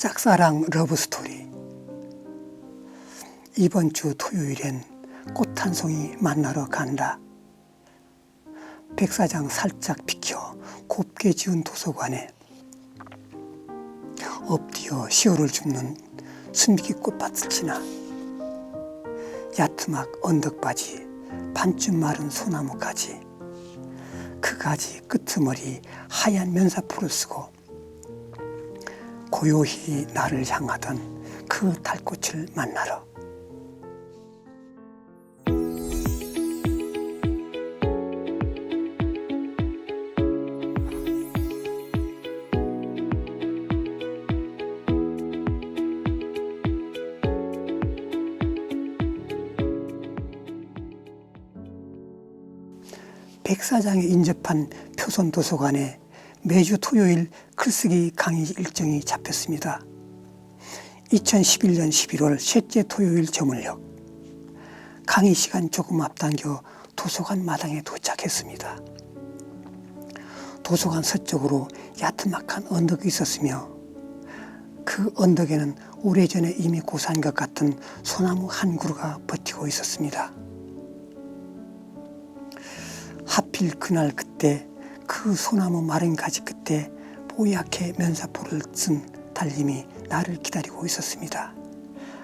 짝사랑 러브스토리. 이번 주 토요일엔 꽃 한 송이 만나러 간다. 백사장 살짝 비켜 곱게 지은 도서관에 엎드려 시오를 줍는 순비기 꽃밭을 지나. 야트막 언덕바지 반쯤 마른 소나무 가지. 그 가지 끄트머리 하얀 면사포를 쓰고 고요히 나를 향하던 그 달꽃을 만나러. 백사장에 인접한 표선도서관에 매주 토요일 글쓰기 강의 일정이 잡혔습니다. 2011년 11월 셋째 토요일 저물녘 강의 시간 조금 앞당겨 도서관 마당에 도착했습니다. 도서관 서쪽으로 야트막한 언덕이 있었으며 그 언덕에는 오래전에 이미 고사한 것 같은 소나무 한 그루가 버티고 있었습니다. 하필 그날 그때 그 소나무 마른 가지 끝에 뽀얗게 면사포를 쓴 달님이 나를 기다리고 있었습니다.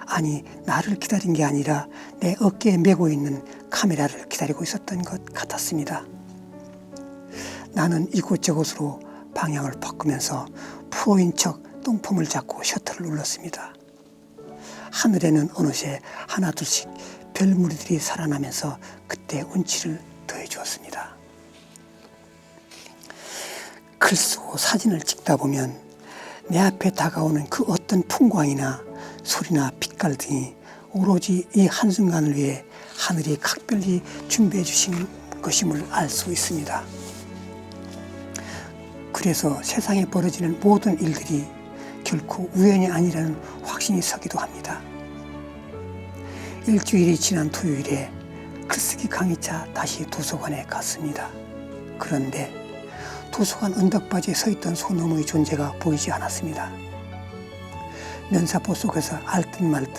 아니 나를 기다린 게 아니라 내 어깨에 메고 있는 카메라를 기다리고 있었던 것 같았습니다. 나는 이곳저곳으로 방향을 바꾸면서 프로인 척 똥폼을 잡고 셔터를 눌렀습니다. 하늘에는 어느새 하나둘씩 별무리들이 살아나면서 그때 운치를 더해 주었습니다. 글 쓰고 사진을 찍다 보면 내 앞에 다가오는 그 어떤 풍광이나 소리나 빛깔 등이 오로지 이 한순간을 위해 하늘이 각별히 준비해 주신 것임을 알 수 있습니다. 그래서 세상에 벌어지는 모든 일들이 결코 우연이 아니라는 확신이 서기도 합니다. 일주일이 지난 토요일에 글쓰기 강의차 다시 도서관에 갔습니다. 그런데 도서관 언덕바지에 서 있던 소놈의 존재가 보이지 않았습니다. 면사포 속에서 알듯 말듯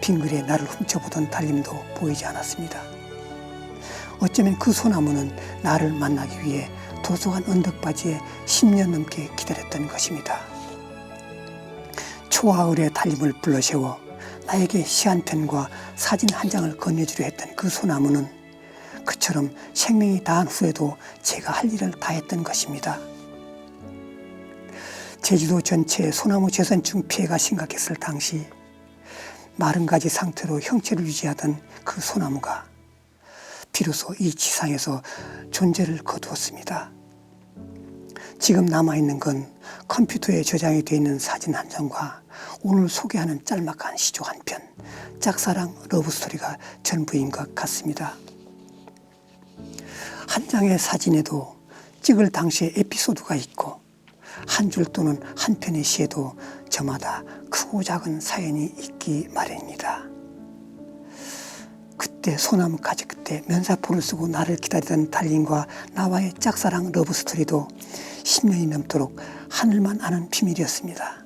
빙글에 나를 훔쳐보던 달림도 보이지 않았습니다. 어쩌면 그 소나무는 나를 만나기 위해 도서관 언덕바지에 10년 넘게 기다렸던 것입니다. 초하을의 달림을 불러세워 나에게 시한 편과 사진 한 장을 건네주려 했던 그 소나무는 그처럼 생명이 다한 후에도 제가 할 일을 다 했던 것입니다. 제주도 전체에 소나무 재선충 피해가 심각했을 당시 마른 가지 상태로 형체를 유지하던 그 소나무가 비로소 이 지상에서 존재를 거두었습니다. 지금 남아있는 건 컴퓨터에 저장이 되어 있는 사진 한 장과 오늘 소개하는 짤막한 시조 한 편, 짝사랑 러브스토리가 전부인 것 같습니다. 한 장의 사진에도 찍을 당시의 에피소드가 있고 한 줄 또는 한 편의 시에도 저마다 크고 작은 사연이 있기 마련입니다. 그때 소나무 가지 끝에 면사포를 쓰고 나를 기다리던 달린과 나와의 짝사랑 러브스토리도 10년이 넘도록 하늘만 아는 비밀이었습니다.